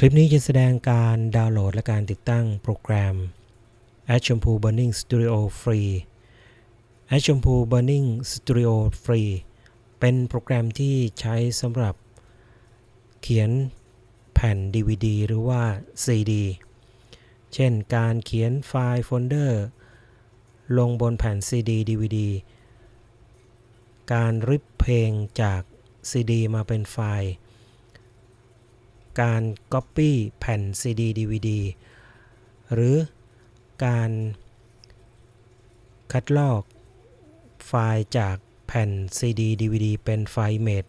คลิปนี้จะแสดงการดาวน์โหลดและการติดตั้งโปรแกรม a s h a m p o o Burning Studio Free a s h a m p o o Burning Studio Free เป็นโปรแกรมที่ใช้สำหรับเขียนแผ่น DVD หรือว่า CD เช่นการเขียนไฟล์โฟลเดอร์ ลงบนแผ่น CD DVD การริปเพลงจาก CD มาเป็นไฟล์ การ Copy แผ่น CD DVD หรือการคัดลอกไฟล์จากแผ่น CD DVD เป็นไฟล์เมด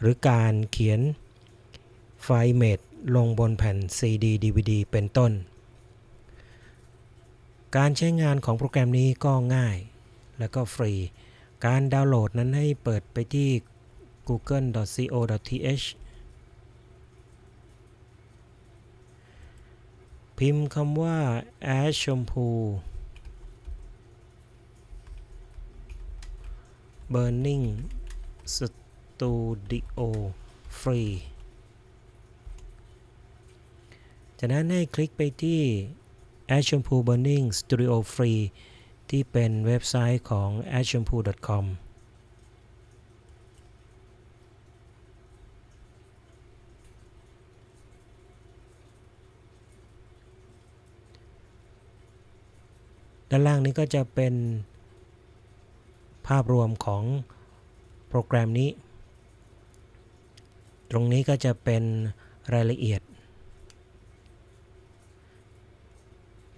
หรือการเขียนไฟล์เมดลงบนแผ่น CD DVD เป็นต้น การใช้งานของโปรแกรมนี้ก็ง่ายและก็ฟรี การดาวน์โหลดนั้นให้เปิดไปที่ google.co.th พิมพ์คำว่า ash shampoo burning studio free จากนั้นให้คลิกไปที่ ash shampoo burning studio free ที่เป็นเว็บไซต์ของ ashampoo.com ด้านล่างนี้ก็จะเป็นภาพรวมของโปรแกรมนี้ ตรงนี้ก็จะเป็นรายละเอียด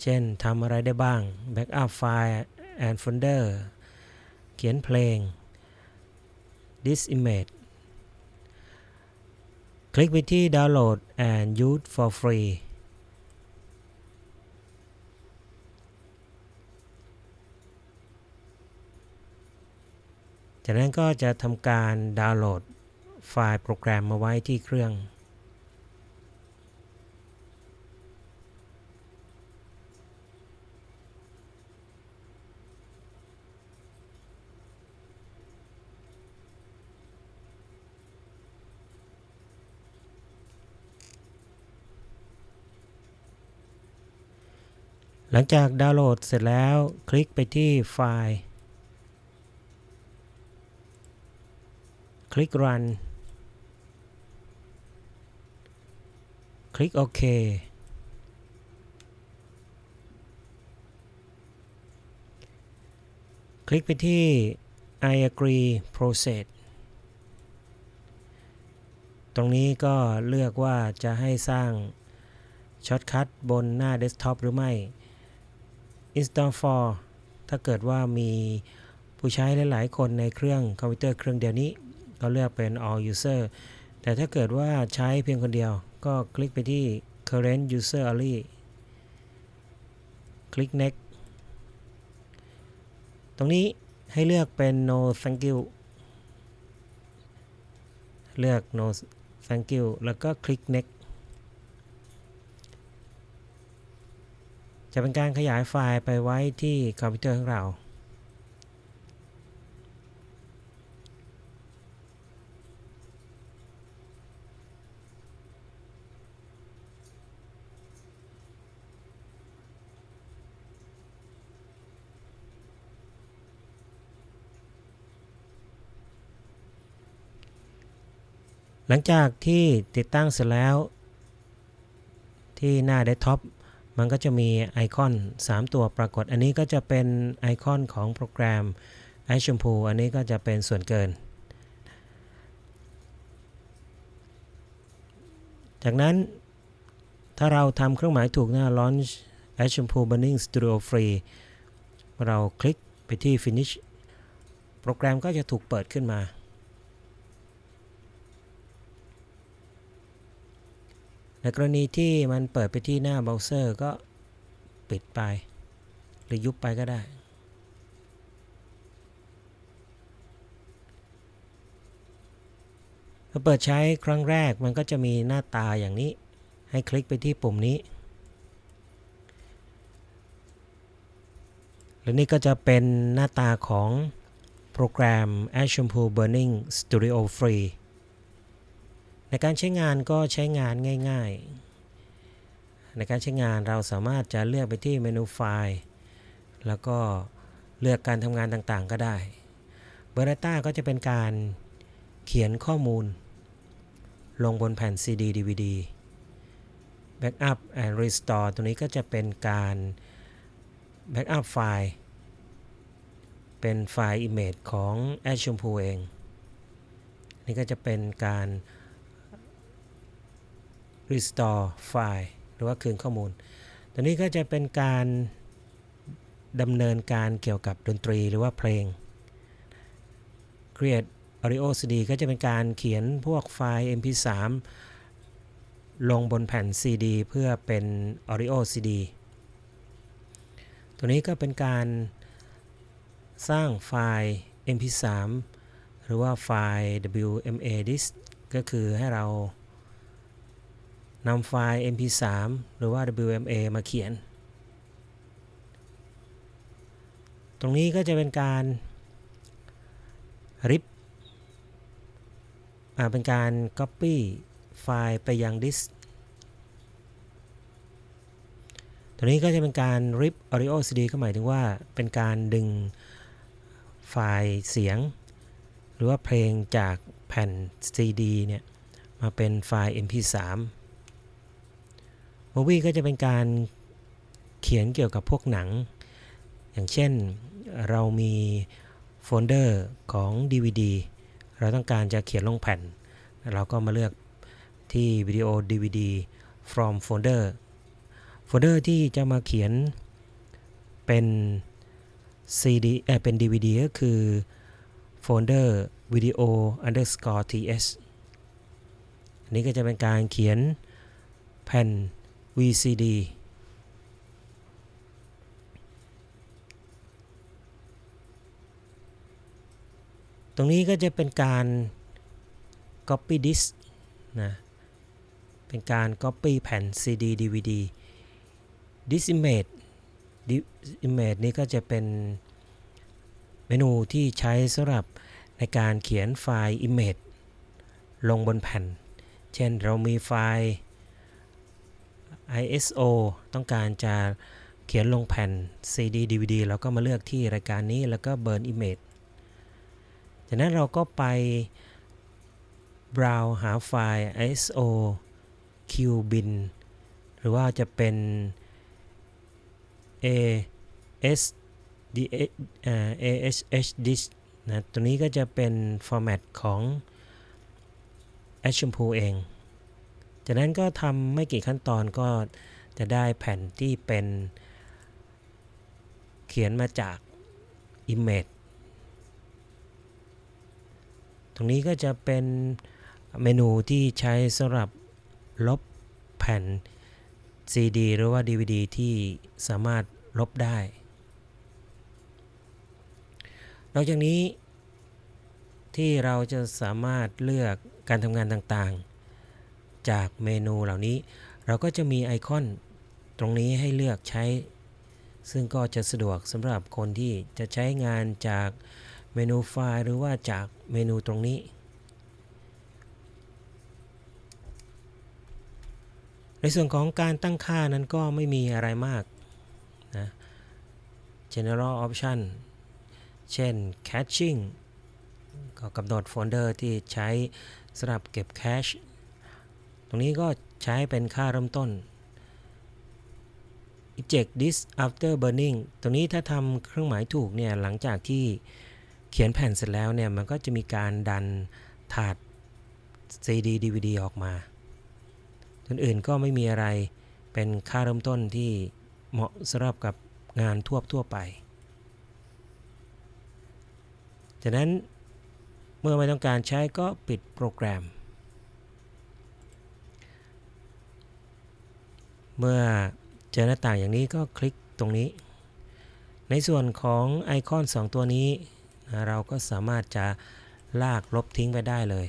เช่นทำอะไรได้บ้าง Backup File and Folder เขียนเพลง This Image คลิกไปที่ Download and Use for Free จากนั้นก็จะทำการดาวน์โหลดไฟล์โปรแกรมมาไว้ที่เครื่อง หลังจากดาวน์โหลดเสร็จแล้วคลิกไปที่ไฟล์ คลิก Run คลิกโอเคคลิกไปที่ I agree process ตรงนี้ก็เลือกว่าจะให้สร้างช็อตคัทบนหน้าเดสก์ท็อปหรือไม่ Install for ถ้าเกิดว่ามีผู้ใช้หลาย ๆ คนในเครื่องคอมพิวเตอร์เครื่องเดียวนี้ ก็เลือกเป็น all user แต่ถ้าเกิดว่าใช้เพียงคนเดียว ก็คลิกไปที่ current user only คลิก next ตรงนี้ให้เลือกเป็น no thank you เลือก no thank you แล้วก็คลิก next จะเป็นการขยายไฟล์ไปไว้ที่คอมพิวเตอร์ของเรา หลังจากที่ติดตั้งเสร็จแล้ว ที่หน้าเดสก์ท็อปมันก็จะมีไอคอน 3 ตัวปรากฏ อันนี้ก็จะเป็นไอคอนของโปรแกรมไอชมพูอันนี้ก็จะเป็นส่วนเกิน จากนั้นถ้าเราทำเครื่องหมายถูกหน้า Launch a s h a m p o o Burning Studio Free เราคลิกไปที่ Finish โปรแกรมก็จะถูกเปิดขึ้นมา ในกรณีที่มันเปิดไปที่หน้าเบราว์เซอร์ก็ปิดไป หรือยุบไปก็ได้ พอเปิดใช้ครั้งแรกมันก็จะมีหน้าตาอย่างนี้ ให้คลิกไปที่ปุ่มนี้ และนี่ก็จะเป็นหน้าตาของโปรแกรม a s h a m p o o Burning Studio Free ในการใช้งานก็ใช้งานง่ายๆ ในการใช้งานเราสามารถจะเลือกไปที่เมนูไฟล์ แล้วก็เลือกการทำงานต่างๆก็ได้ b e r t a ก็จะเป็นการเขียนข้อมูล ลงบนแผ่น CD DVD Backup and Restore ตัวนี้ก็จะเป็นการ Backup ไฟล์ เป็นไฟล์ Image ของ a s h u m p o เอง นี่ก็จะเป็นการ Restore ไฟล์หรือว่าคืนข้อมูล ตัวนี้ก็จะเป็นการดำเนินการเกี่ยวกับดนตรีหรือว่าเพลง Create Audio CD ก็จะเป็นการเขียนพวกไฟล์ MP3 ลงบนแผ่น CD เพื่อเป็น Audio CD ตัวนี้ก็เป็นการสร้างไฟล์ MP3 หรือว่าไฟล์ WMA disk ก็คือให้เรา นำไฟล์ MP3 หรือว่า WMA มาเขียน ตรงนี้ก็จะเป็นการริปเป็นการ Copy ไฟล์ไปยังดิสก์ตัวนี้ก็จะเป็นการ rip audio CD ก็หมายถึงว่าเป็นการดึงไฟล์เสียง หรือว่าเพลงจากแผ่น CD เนี่ย มาเป็นไฟล์ MP3 Movie ก็จะเป็นการเขียนเกี่ยวกับพวกหนัง อย่างเช่นเรามีโฟลเดอร์ของ DVD เราต้องการจะเขียนลงแผ่น เราก็มาเลือกที่วิดีโอ DVD from folder โฟลเดอร์ที่จะมาเขียนเป็น CD เออเป็น DVD ก็คือโฟลเดอร์ video underscore ts อันนี้ก็จะเป็นการเขียนแผ่น VCD ตรงนี้ก็จะเป็นการ copy disk นะ เป็นการ copy แผ่น CD DVD disk image disk image นี้ก็จะเป็นเมนูที่ใช้สำหรับในการเขียนไฟล์ image ลงบนแผ่น เช่นเรามีไฟล์ ISO ต้องการจะเขียนลงแผ่น CD DVD เราก็มาเลือกที่รายการนี้แล้วก็ Burn Image จากนั้นเราก็ไป browse หาไฟล์ ISO QBin หรือว่าจะเป็น AS ASH disk นะ ตัวนี้ก็จะเป็น format ของ a s h a m p o o เอง จากนั้นก็ทำไม่กี่ขั้นตอนก็จะได้แผ่นที่เป็นเขียนมาจาก Image ตรงนี้ก็จะเป็นเมนูที่ใช้สำหรับลบแผ่น CD หรือว่า DVD ที่สามารถลบได้ นอกจากนี้ที่เราจะสามารถเลือกการทำงานต่างๆ จากเมนูเหล่านี้ เราก็จะมีไอคอนตรงนี้ให้เลือกใช้ ซึ่งก็จะสะดวกสำหรับคนที่จะใช้งานจากเมนูไฟล์หรือว่าจากเมนูตรงนี้ ในส่วนของการตั้งค่านั้นก็ไม่มีอะไรมากนะ general option เช่น caching ก็กำหนดโฟลเดอร์ที่ใช้สำหรับเก็บแคช ตรงนี้ก็ใช้เป็นค่าเริ่มต้น eject disk after burning ตรงนี้ถ้าทำเครื่องหมายถูกเนี่ยหลังจากที่เขียนแผ่นเสร็จแล้วเนี่ยมันก็จะมีการดันถาด CD DVD ออกมาอื่นๆก็ไม่มีอะไรเป็นค่าเริ่มต้นที่เหมาะสำหรับกับงานทั่วทั่วไป จากนั้นเมื่อไม่ต้องการใช้ก็ปิดโปรแกรม เมื่อเจอหน้าต่างอย่างนี้ก็คลิกตรงนี้ ในส่วนของไอคอน 2 ตัวนี้ เราก็สามารถจะลากลบทิ้งไปได้เลย